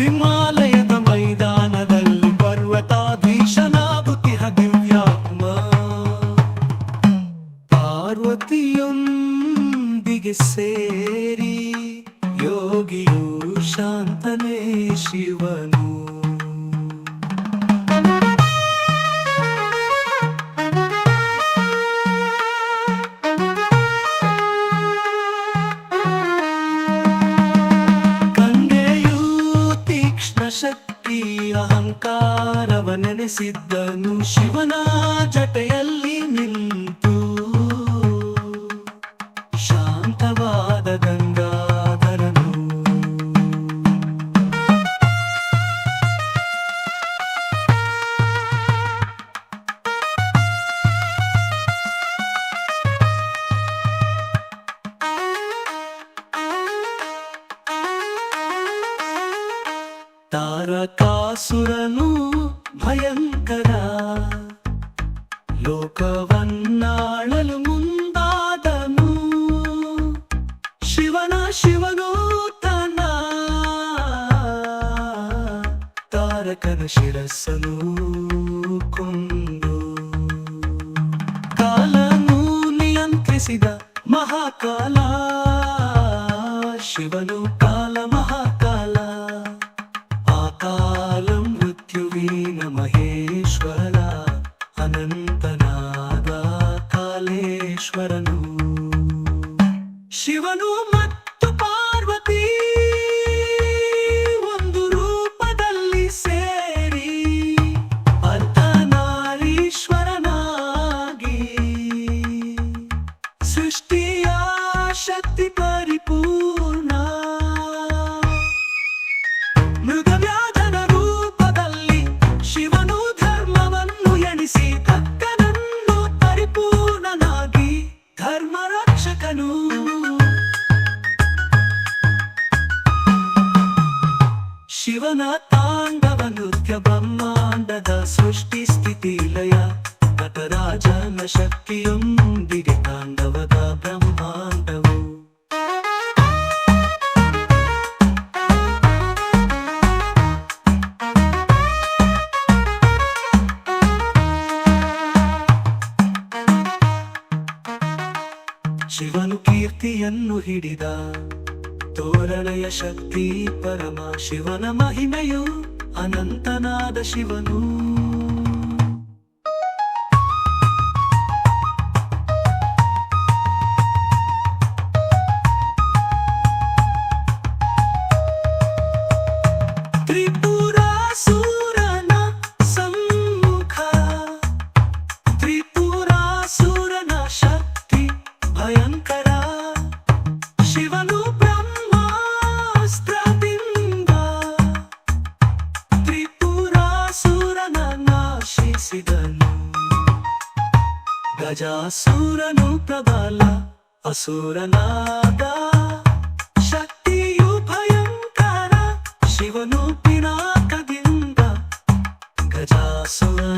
ಹಿಮಾಲಯದ ಮೈದಾನದಲ್ಲಿ ಪರ್ವತಾಧೀಶನಾಗುತ್ತಿಹ ದಿವ್ಯಾತ್ಮ ಪಾರ್ವತಿಯೊಂದಿಗೆ ಸೇರಿ ಯೋಗಿಯು ಶಾಂತನೇ ಶಿವನು. ಶಕ್ತಿ ಅಹಂಕಾರವ ನೆನೆಸಿದ್ದನು. ಶಿವನ ಜಟೆಯಲ್ಲಿ ನಿಂತು ಶಾಂತವಾದ ಗಂಗಾಧರನು ತಾರಕಾಸುರನು ಭಯಂಕರ. ಲೋಕವನ್ನಾಳಲು ಮುಂದಾದನು. ಶಿವನ ಶಿವನೂತನ. ತಾರಕನ ಶಿರಸ್ಸನು ಕೊಂದು. ಕಾಲನು ನಿಯಂತ್ರಿಸಿದ ಮಹಾಕಾಲ. ಶಿವನು ಕಾಲ ಕಾಲೇಶ್ವರನು ಶಿವನು ಶಿವನ ತಾಂಡವ ನೃತ್ಯ ಬ್ರಹ್ಮಾಂಡದ ಸೃಷ್ಟಿ ಸ್ಥಿತಿ ಲಯ ನಟರಾಜನ ಶಕ್ತಿಯೊಂದಿಗೆ ತಾಂಡವದ ಬ್ರಹ್ಮಾಂಡವು. ಶಿವನು ಕೀರ್ತಿಯನ್ನು ಹಿಡಿದ ತೋರಣಯ ಶಕ್ತಿ ಪರಮ ಶಿವನ ಮಹಿಮೆಯು ಅನಂತನಾದ ಶಿವನು. ಹರಿಸಿದನು ಗಜಾಸುರನು ಪ್ರಬಲ ಅಸುರನಾದ. ಶಕ್ತಿಯು ಭಯಂಕರ ಶಿವನು ಪಿನಾಕದಿಂದ ಗಜಾಸುರ